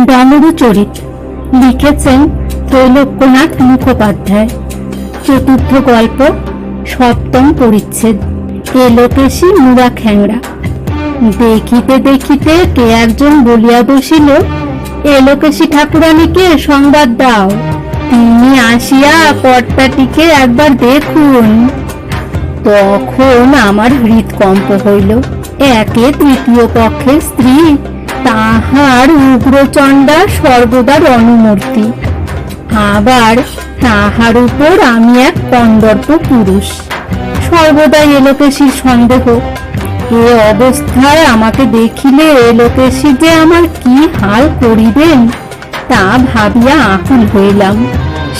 ডামরু চরিত। লিখেছেন ত্রৈলোক্যনাথ মুখোপাধ্যায়। চতুর্থ গল্প, সপ্তম পরিচ্ছেদ। এলোকেশি মুড়া খ্যাংড়া। দেখিতে দেখিতে কে একজন বলিয়া বসিল এলোকেশি ঠাকুরানীকে সংবাদ দাও। তিনি আসিয়া কর্তাটিকে একবার দেখুন। তখন আমার হৃদকম্প হইল। একে তৃতীয় পক্ষের স্ত্রী তাহার উগ্রচণ্ডা সর্বদা রণমূর্তি। আবার তাহার উপর আমি এক কন্দর্প পুরুষ। সর্বদাই এলোকেশির সন্দেহ। এ অবস্থায় আমাকে দেখিলে এলোকেশি যে আমার কি হাল করিবেন, তা ভাবিয়া আকুল হইলাম।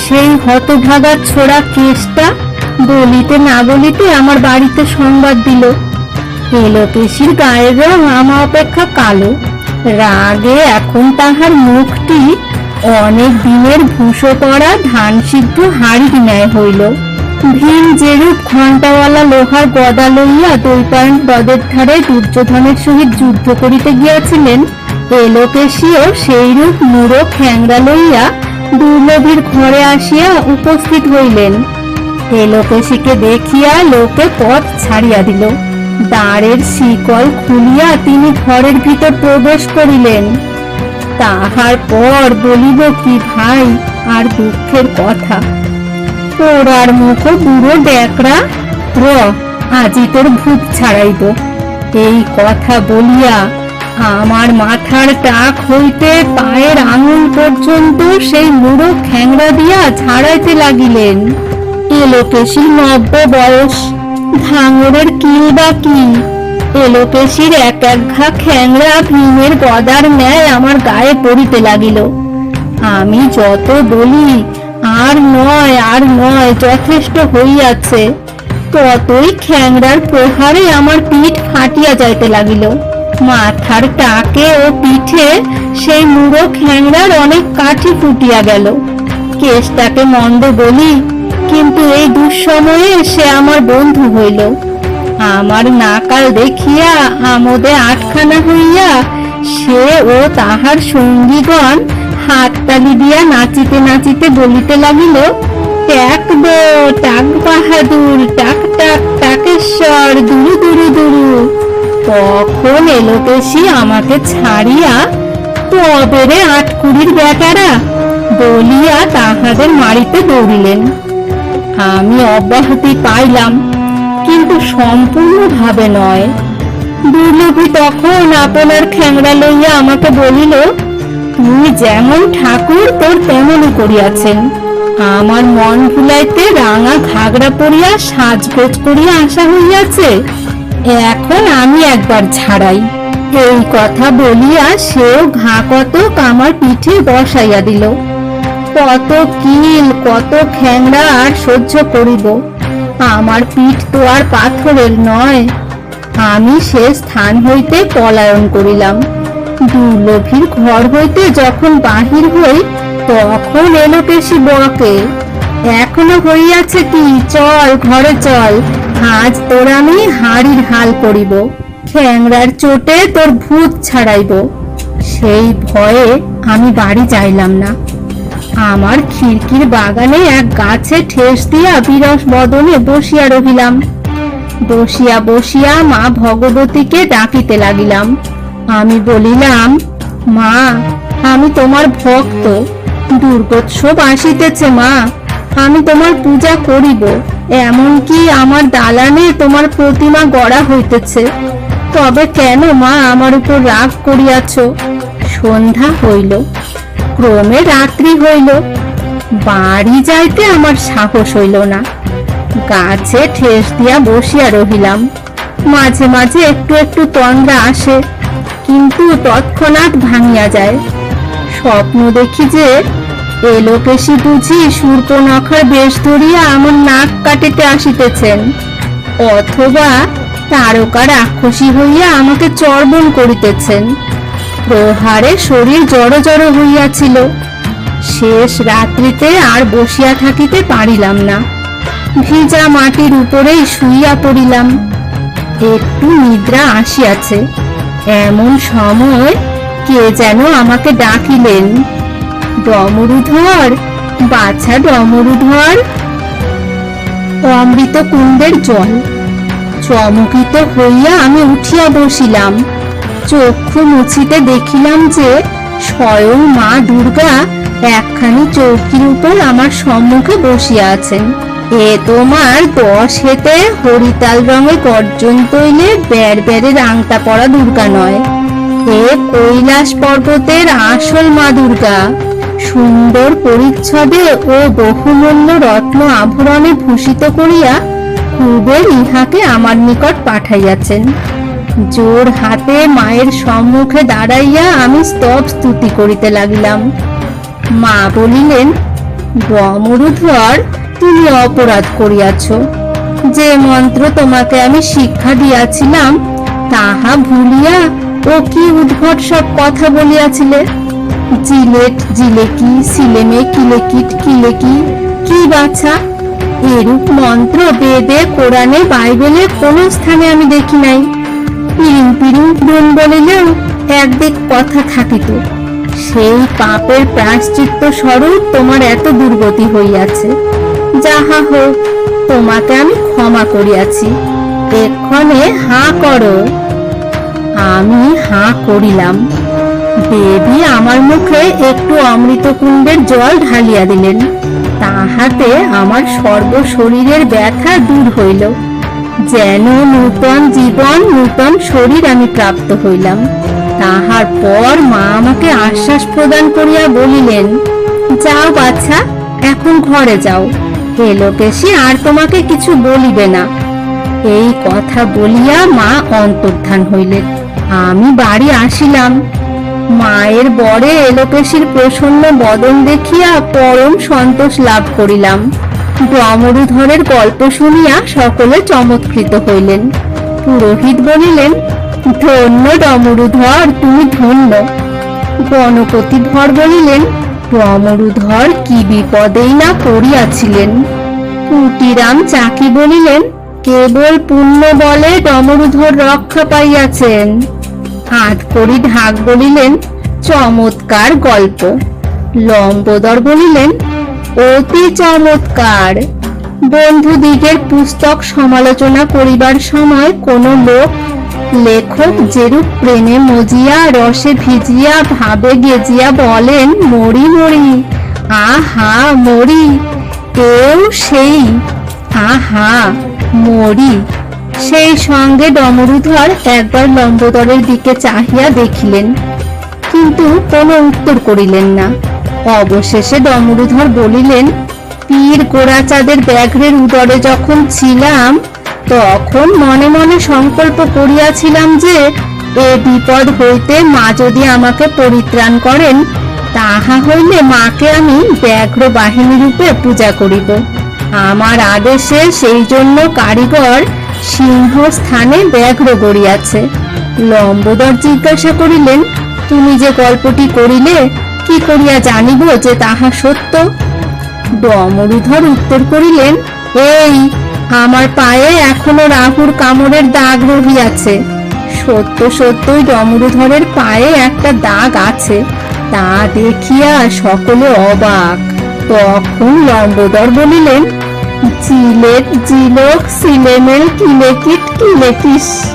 সেই হতভাগার ছোড়া কেসটা বলিতে না বলিতে আমার বাড়িতে সংবাদ দিল। এলোকেশির গায়ের রং আমা অপেক্ষা কালো। রাগে এখন তাহার মুখটি অনেক দিনের ভূষো করা ধান সিদ্ধ হাড়ির ন্যায় হইল। ভীম যেরূপ ঘণ্টাওয়ালা লোহার গদা লইয়া দৈপায়ন হ্রদের ধারে দুর্যোধনের সহিত যুদ্ধ করিতে গিয়াছিলেন এলোকেশীয় সেইরূপ মুড়ো খ্যাংরা লইয়া দুর্লভীর ঘরে আসিয়া উপস্থিত হইলেন। এলোকেশীকে দেখিয়া লোকে পথ ছাড়িয়া দিল। দ্বারের শিকল খুলিয়া তিনি ঘরের ভিতর প্রবেশ করিলেন। তাহার পর বলিব, কি ভাই, আর দুঃখের কথা। পোড়ার মুখো বুড়ো ডেকরা র, আজি তোর ভূত ছাড়াইব। এই কথা বলিয়া আমার মাথার টাক হইতে পায়ের আঙুল পর্যন্ত সেই মুড়ো খ্যাংরা দিয়া ছাড়াইতে লাগিলেন। এলোকেশির নব্য বয়স। ভাঙরের কিল বা কি? এলোকেশির এক এক ঘা খ্যাংরা ভীমের গদার ন্যায় আমার গায়ে পড়িতে লাগিল। আমি যত বলি, আর নয় আর নয়, যথেষ্ট হইয়াছে। ততই খ্যাংরার প্রহারে আমার পিঠ ফাটিয়া যাইতে লাগিল। মাথার টাকে ও পিঠে সেই মুড়ো খ্যাংরার অনেক কাঠি ফুটিয়া গেল। কেসটাকে মন্দ বলি কিন্তু এই দুঃসময়ে সে আমার বন্ধু হইল। আমার নাকাল দেখিয়া আমোদে আটখানা হইয়া সে ও তাহার সঙ্গীগণ হাততালি দিয়া নাচিতে নাচিতে বলিতে লাগিল টাক দো টাক বাহাদুর টাক টাক টাকেশ্বর দুরু দুরু দুরু। তখন এলোকেশি আমাকে ছাড়িয়া? তবে রে আটকুড়ির বেটারা? বলিয়া তাহাদের মারিতে দৌড়িলেন। আমি অব্যাহতি পাইলাম, কিন্তু সম্পূর্ণভাবে নয়। দুর্লভী তখন আপনার খ্যাংরা লইয়া আমাকে বলিল, তুমি যেমন ঠাকুর, তোর তেমনই করিয়াছেন। আমার মন ভুলাইতে রাঙা ঘাগড়া পরিয়া সাজগোজ করিয়া আসা হইয়াছে। এখন আমি একবার ছাড়াই। এই কথা বলিয়া সেও ঘা কতক আমার পিঠে বসাইয়া দিল। কত কিল কত খ্যাংরা আর সহ্য করিব। আমার পিঠ তো আর পাথরের নয়। আমি সে স্থান হইতে পলায়ন করিলাম। দুর্লভীর ঘর হইতে যখন বাহির হই, তখন এলো পেশি বকে। এখনও হইয়াছে কি? চল, ঘরে চল। আজ তোর আমি হাড়ির হাল করিব। খ্যাংরার চোটে তোর ভূত ছাড়াইব। সেই ভয়ে আমি বাড়ি যাইলাম না। আমার খিড়কির বাগানে এক গাছে ঠেস দিয়া বিরস বদনে বসিয়া রহিলাম। বসিয়া বসিয়া মা ভগবতীকে ডাকিতে লাগিলাম। আমি বলিলাম, মা, আমি তোমার ভক্ত। দুর্গোৎসব আসিতেছে, মা। আমি তোমার পূজা করিব। এমনকি আমার দালানে তোমার প্রতিমা গড়া হইতেছে। তবে কেন মা আমার উপর রাগ করিয়াছ? সন্ধ্যা হইল। ক্রমে রাত্রি হইল। বাড়ি যাইতে আমার সাহস হইল না। গাছে ঠেস দিয়া বসিয়া রহিলাম। মাঝে মাঝে একটু একটু তন্দ্রা আসে, কিন্তু তৎক্ষণাৎ ভাঙিয়া যায়। স্বপ্ন দেখি যে এলোকেশি বুঝি সূর্পনখার বেশ ধরিয়া আমার নাক কাটিতে আসিতেছেন। অথবা তারকা রাক্ষসী হইয়া আমাকে চর্বণ করিতেছেন। প্রহারে শরীর জড়ো জড়ো হইয়াছিল। শেষ রাত্রিতে আর বসিয়া থাকিতে পারিলাম না। ভিজা মাটির উপরেই শুইয়া পড়িলাম। একটু নিদ্রা আসিয়াছে। এমন সময় কে যেন আমাকে ডাকিলেন। ডমরুধর, বাছা ডমরুধর। অমৃত কুণ্ডের জল। চমকিত হইয়া আমি উঠিয়া বসিলাম। চক্ষু মুছিতে দেখিলাম যে স্বয়ং মা দুর্গা একখানি চৌকির উপর আমার সম্মুখে বসিয়া আছেন। এ তোমার দশ হেতে হরিতাল রঙের গর্জন তৈলে বেড় বেড়ের আংটা পরা দুর্গা নয়। এ কৈলাস পর্বতের আসল মা দুর্গা, সুন্দর পরিচ্ছদে ও বহুমূল্য রত্ন আভরণে ভূষিত করিয়া কুবের ইহাকে আমার নিকট পাঠাইয়াছেন। জোর হাতে মায়ের সম্মুখে দাঁড়াইয়া আমি স্তব স্তুতি করিতে লাগিলাম। মা বলিলেন ডমরুধর তুমি অপরাধ করিয়াছ। যে মন্ত্র তোমাকে আমি শিক্ষা দিয়াছিলাম, তাহা ভুলিয়া ও কি উদ্ভট সব কথা বলিয়াছিলে? জিলেট, জিলেকি, সিলেমে কিলেকিট, কিলেকি, কি বাছা? এরূপ মন্ত্র বেদে, কোরআনে, বাইবেলে কোনো স্থানে আমি দেখি নাই। পিড়িং ডুন বলিলেও একদিক কথা থাকিত সেই পাপের প্রায়শ্চিত্ত স্বরূপ তোমার এত দুর্গতি হইয়াছে। যাহা হোক, তোমাকে আমি ক্ষমা করিয়াছি। এক্ষণে হাঁ করো। আমি হাঁ করিলাম। দেবী আমার মুখে একটু অমৃতকুণ্ডের জল ঢালিয়া দিলেন। তাহাতে আমার সর্ব শরীরের ব্যথা দূর হইল। যেন নূতন জীবন, নূতন শরীর আমি প্রাপ্ত হইলাম। তাহার পর মা আমাকে আশ্বাস প্রদান করিয়া বলিলেন, যাও বাচ্চা এখন ঘরে যাও। এলোকেশি আর তোমাকে কিছু বলিবে না। এই কথা বলিয়া মা অন্তর্ধান হইলেন। আমি বাড়ি আসিলাম। মায়ের বরে এলোকেশির প্রসন্ন বদন দেখিয়া পরম সন্তোষ লাভ করিলাম। ডমরুধরের গল্প শুনিয়া সকলে চমৎকৃত হইলেন। পুরোহিত বলিলেন ধন্য ডমরুধর তুমি ধন্য। গণপতি ধর বলিলেন ডমরুধর কি বিপদেই না পড়িয়াছিলেন? কুটিরাম চাকি বলিলেন, কেবল পুণ্য বলে ডমরুধর রক্ষা পাইয়াছেন। হাত করি ঢাক বলিলেন, চমৎকার গল্প। লম্বদর বলিলেন অতি চমৎকার। বন্ধুদিগের পুস্তক সমালোচনা করিবার সময় কোন লোক লেখক যেরূপ প্রেমে মজিয়া, রসে ভিজিয়া, ভাবে গেজিয়া বলেন, মরি মরি, আহা, মরি, কেউ সেই, আহা, মরি। সেই সঙ্গে ডমরুধর একবার লম্বদরের দিকে চাহিয়া দেখিলেন, কিন্তু কোনো উত্তর করিলেন না। অবশেষে ডমরুধর বলিলেন, পীর গোড়াচাঁদের ব্যাঘ্রের উদরে যখন ছিলাম, তখন মনে মনে সংকল্প করিয়াছিলাম যে, এ বিপদ হইতে মা যদি আমাকে পরিত্রাণ করেন, তাহা হইলে মাকে আমি ব্যাঘ্র বাহিনী রূপে পূজা করিব। আমার আদেশে সেই জন্য কারিগর সিংহ স্থানে ব্যাঘ্র গড়িয়াছে। লম্বদর জিজ্ঞাসা করিলেন, তুমি যে গল্পটি করিলে কি করিয়া জানিব যে তাহা সত্য? ডমরুধর উত্তর করিলেন, এই, আমার পায়ে এখনও রাহুর কামড়ের দাগ রহিয়াছে। সত্য সত্যই ডমরুধরের পায়ে একটা দাগ আছে, তা দেখিয়া সকলে অবাক। তখন লম্বদর বলিলেন জিলেট জিলক, সিলেমেল, কিলেকিট, কিলেকিস।